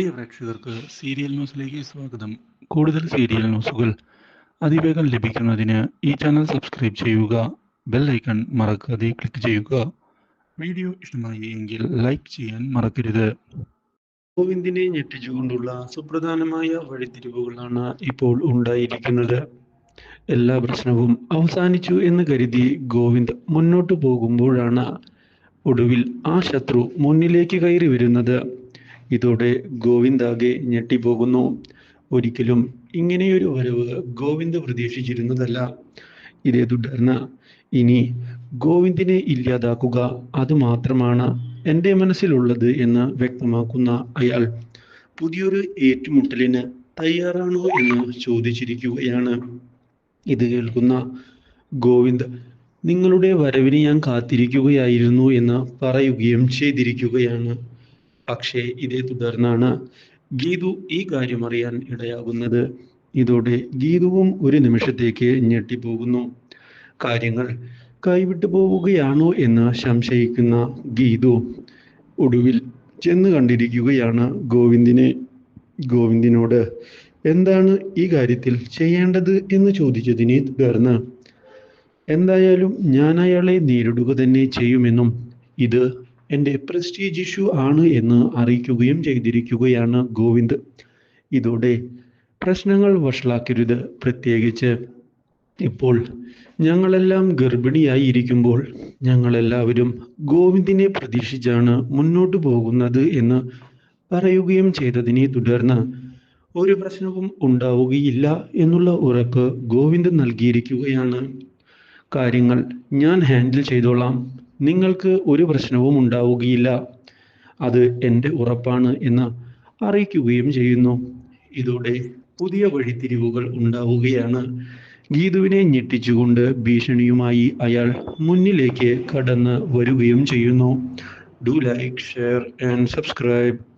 പ്രിയ പ്രേക്ഷകർക്ക് സീരിയൽ ന്യൂസിലേക്ക് സ്വാഗതം. കൂടുതൽ സീരിയൽ ന്യൂസുകൾ അതിവേഗം ലഭിക്കുന്നതിന് ഈ ചാനൽ സബ്സ്ക്രൈബ് ചെയ്യുക ബെൽ ഐക്കൺ മറക്കാതെ ക്ലിക്ക് ചെയ്യുക. വീഡിയോ ഇഷ്ടമായി എങ്കിൽ ലൈക്ക് ചെയ്യാൻ മറക്കരുത്. ഗോവിന്ദിനെ ഞെട്ടിച്ചുകൊണ്ടുള്ള സുപ്രധാനമായ വഴിത്തിരിവുകളാണ് ഇപ്പോൾ ഉണ്ടായിരിക്കുന്നത്. എല്ലാ പ്രശ്നവും അവസാനിച്ചു എന്ന് കരുതി ഗോവിന്ദ് മുന്നോട്ട് പോകുമ്പോഴാണ് ഒടുവിൽ ആ ശത്രു മുന്നിലേക്ക് കയറി വരുന്നത്. ഇതോടെ ഗോവിന്ദാകെ ഞെട്ടിപ്പോകുന്നു. ഒരിക്കലും ഇങ്ങനെയൊരു വരവ് ഗോവിന്ദ് പ്രതീക്ഷിച്ചിരുന്നതല്ല. ഇതേ തുടർന്ന് ഇനി ഗോവിന്ദിനെ ഇല്ലാതാക്കുക അത് മാത്രമാണ് എന്റെ മനസ്സിലുള്ളത് എന്ന് വ്യക്തമാക്കുന്ന അയാൾ. പുതിയൊരു ഏറ്റുമുട്ടലിന് തയ്യാറാണോ എന്ന് ചോദിച്ചിരിക്കുകയാണ്. ഇത് കേൾക്കുന്ന ഗോവിന്ദ് നിങ്ങളുടെ വരവിന് ഞാൻ കാത്തിരിക്കുകയായിരുന്നു എന്ന് പറയുകയും ചെയ്തിരിക്കുകയാണ്. പക്ഷേ ഇതേ തുടർന്നാണ് ഗീതു ഈ കാര്യം അറിയാൻ ഇടയാകുന്നത്. ഇതോടെ ഗീതുവും ഒരു നിമിഷത്തേക്ക് ഞെട്ടിപ്പോകുന്നു. കാര്യങ്ങൾ കൈവിട്ടു പോവുകയാണോ എന്ന് സംശയിക്കുന്ന ഗീതു ഒടുവിൽ ചെന്ന് കണ്ടിരിക്കുകയാണ് ഗോവിന്ദിനെ. ഗോവിന്ദിനോട് എന്താണ് ഈ കാര്യത്തിൽ ചെയ്യേണ്ടത്? എന്ന് ചോദിച്ചതിനെ തുടർന്ന് എന്തായാലും ഞാൻ അയാളെ നേരിടുക തന്നെ ചെയ്യുമെന്നും ഇത് എന്റെ പ്രസ്റ്റീജ് ഇഷ്യൂ ആണ് എന്ന് അറിയിക്കുകയും ചെയ്തിരിക്കുകയാണ് ഗോവിന്ദ്. ഇതോടെ പ്രശ്നങ്ങൾ വഷളാക്കരുത്. പ്രത്യേകിച്ച് ഇപ്പോൾ ഞങ്ങളെല്ലാം ഗർഭിണിയായി ഇരിക്കുമ്പോൾ ഞങ്ങളെല്ലാവരും ഗോവിന്ദിനെ പ്രതീക്ഷിച്ചാണ് മുന്നോട്ടു പോകുന്നത് എന്ന് പറയുകയും ചെയ്തതിനെ തുടർന്ന് ഒരു പ്രശ്നവും ഉണ്ടാവുകയില്ല എന്നുള്ള ഉറപ്പ് ഗോവിന്ദ് നൽകിയിരിക്കുകയാണ്. കാര്യങ്ങൾ ഞാൻ ഹാൻഡിൽ ചെയ്തോളാം. നിങ്ങൾക്ക് ഒരു പ്രശ്നവും ഉണ്ടാവുകയില്ല. അത് എന്റെ ഉറപ്പാണ് എന്ന് അറിയിക്കുകയും ചെയ്യുന്നു. ഇതോടെ പുതിയ വഴിത്തിരിവുകൾ ഉണ്ടാവുകയാണ്. ഗീതുവിനെ ഞെട്ടിച്ചുകൊണ്ട് ഭീഷണിയുമായി അയാൾ മുന്നിലേക്ക് കടന്ന് വരികയും ചെയ്യുന്നു. Do like share and subscribe